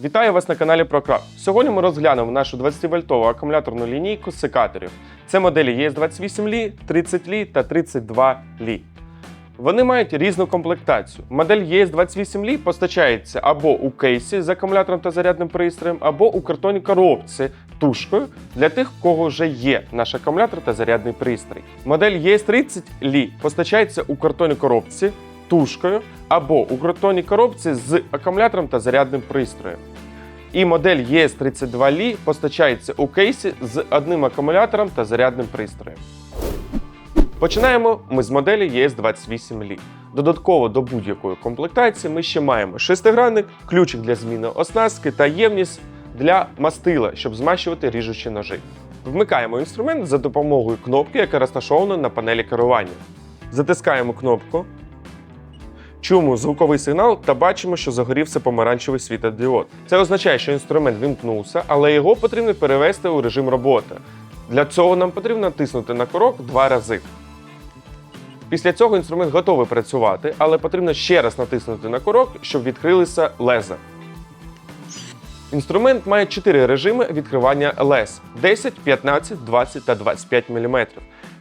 Вітаю вас на каналі ProCraft. Сьогодні ми розглянемо нашу 20-вольтову акумуляторну лінійку секаторів. Це моделі ES28 Li, 30 Li та 32 Li. Вони мають різну комплектацію. Модель ES28 Li постачається або у кейсі з акумулятором та зарядним пристроєм, або у картонній коробці тушкою для тих, у кого вже є наш акумулятор та зарядний пристрій. Модель ES30 Li постачається у картонній коробці тушкою або у картонній коробці з акумулятором та зарядним пристроєм. І модель ES32 Li постачається у кейсі з одним акумулятором та зарядним пристроєм. Починаємо ми з моделі ES28 Li. Додатково до будь-якої комплектації ми ще маємо шестигранник, ключик для зміни оснастки та ємність для мастила, щоб змащувати ріжучі ножі. Вмикаємо інструмент за допомогою кнопки, яка розташована на панелі керування. Затискаємо кнопку, чуємо звуковий сигнал та бачимо, що загорівся помаранчевий світодіод. Це означає, що інструмент вімкнувся, але його потрібно перевести у режим роботи. Для цього нам потрібно натиснути на курок два рази. Після цього інструмент готовий працювати, але потрібно ще раз натиснути на курок, щоб відкрилися леза. Інструмент має 4 режими відкривання лез: 10, 15, 20 та 25 мм.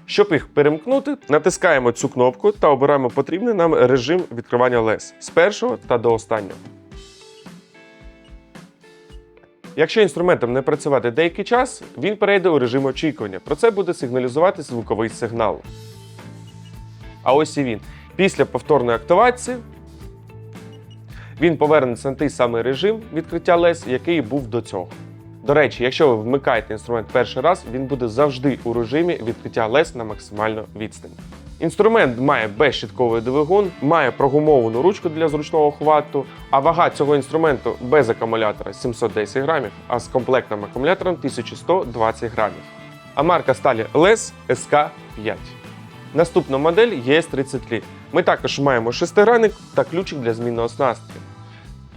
Щоб їх перемкнути, натискаємо цю кнопку та обираємо потрібний нам режим відкривання лез з першого та до останнього. Якщо інструментом не працювати деякий час, він перейде у режим очікування. Про це буде сигналізувати звуковий сигнал. А ось і він. Після повторної активації він повернеться на той самий режим відкриття лез, який був до цього. До речі, якщо ви вмикаєте інструмент перший раз, він буде завжди у режимі відкриття лез на максимальну відстань. Інструмент має безщітковий двигун, має прогумовану ручку для зручного хвату, а вага цього інструменту без акумулятора 710 грамів, а з комплектним акумулятором 1120 грамів. А марка сталі LES SK5. Наступна модель ES30 Ми також маємо шестигранник та ключик для зміни оснастки.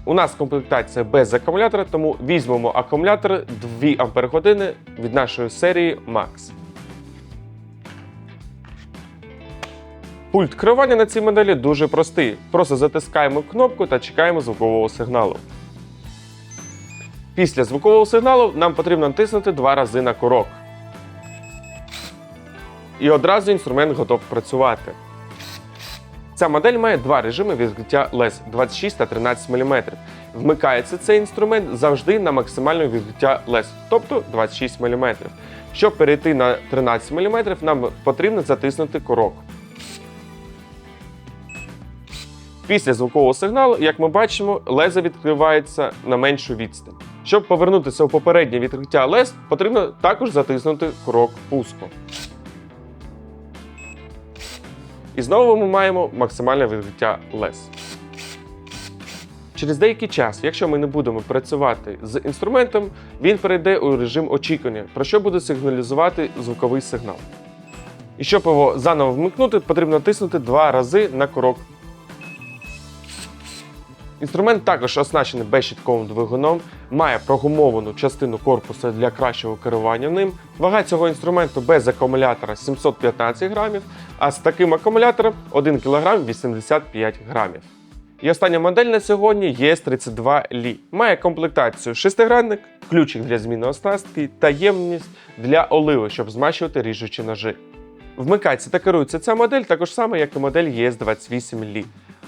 У нас комплектація без акумулятора, тому візьмемо акумулятор 2 Ампер від нашої серії Max. Пульт керування на цій моделі дуже простий. Просто затискаємо кнопку та чекаємо звукового сигналу. Після звукового сигналу нам потрібно натиснути два рази на курок. І одразу інструмент готов працювати. Ця модель має два режими відкриття лез 26 та 13 мм. Вмикається цей інструмент завжди на максимальне відкриття лез, тобто 26 мм. Щоб перейти на 13 мм, нам потрібно затиснути курок. Після звукового сигналу, як ми бачимо, лезо відкривається на меншу відстань. Щоб повернутися у попереднє відкриття лез, потрібно також затиснути курок пуску. І знову ми маємо максимальне відкриття лез. Через деякий час, якщо ми не будемо працювати з інструментом, він перейде у режим очікування, про що буде сигналізувати звуковий сигнал. І щоб його заново вмикнути, потрібно натиснути два рази на курок. Інструмент також оснащений безщітковим двигуном, має прогумовану частину корпусу для кращого керування ним. Вага цього інструменту без акумулятора 715 грамів, а з таким акумулятором 1 кг 85 грамів. І остання модель на сьогодні ES32 Li. Має комплектацію шестигранник, ключик для зміни оснастки та ємність для оливи, щоб змащувати ріжучі ножи. Вмикається та керується ця модель також саме, як і модель ES28 Li.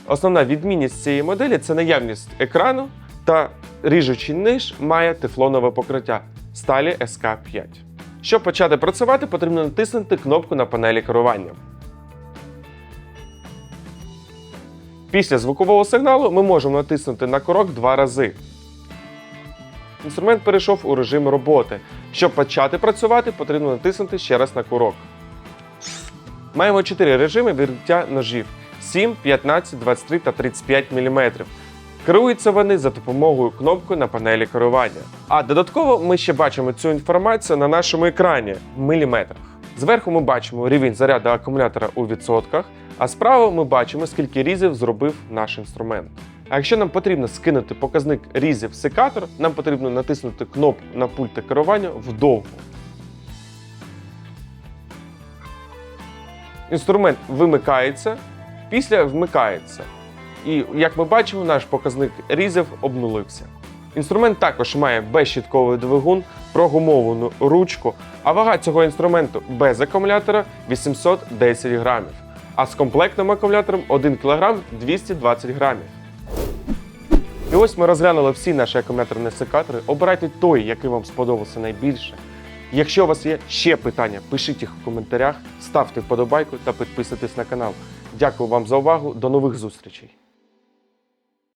Основна відмінність цієї моделі це наявність екрану та ріжучий ниж має тефлонове покриття сталі SK5. Щоб почати працювати, потрібно натиснути кнопку на панелі керування. Після звукового сигналу ми можемо натиснути на курок два рази. Інструмент перейшов у режим роботи. Щоб почати працювати, потрібно натиснути ще раз на курок. Маємо 4 режими відкриття ножів: 7, 15, 23 та 35 мм. Керуються вони за допомогою кнопки на панелі керування. А додатково ми ще бачимо цю інформацію на нашому екрані в міліметрах. Зверху ми бачимо рівень заряду акумулятора у відсотках, а справа ми бачимо, скільки різів зробив наш інструмент. А якщо нам потрібно скинути показник різів в секатор, нам потрібно натиснути кнопку на пульті керування вдовгу. Інструмент вимикається, після вмикається. І як ми бачимо, наш показник різів обнулився. Інструмент також має безщітковий двигун, прогумовану ручку, а вага цього інструменту без акумулятора 810 грамів, а з комплектним акумулятором 1 кг 220 грамів. І ось ми розглянули всі наші акумуляторні секатори. Обирайте той, який вам сподобався найбільше. Якщо у вас є ще питання, пишіть їх в коментарях, ставте вподобайку та підписуйтесь на канал. Дякую вам за увагу. До нових зустрічей!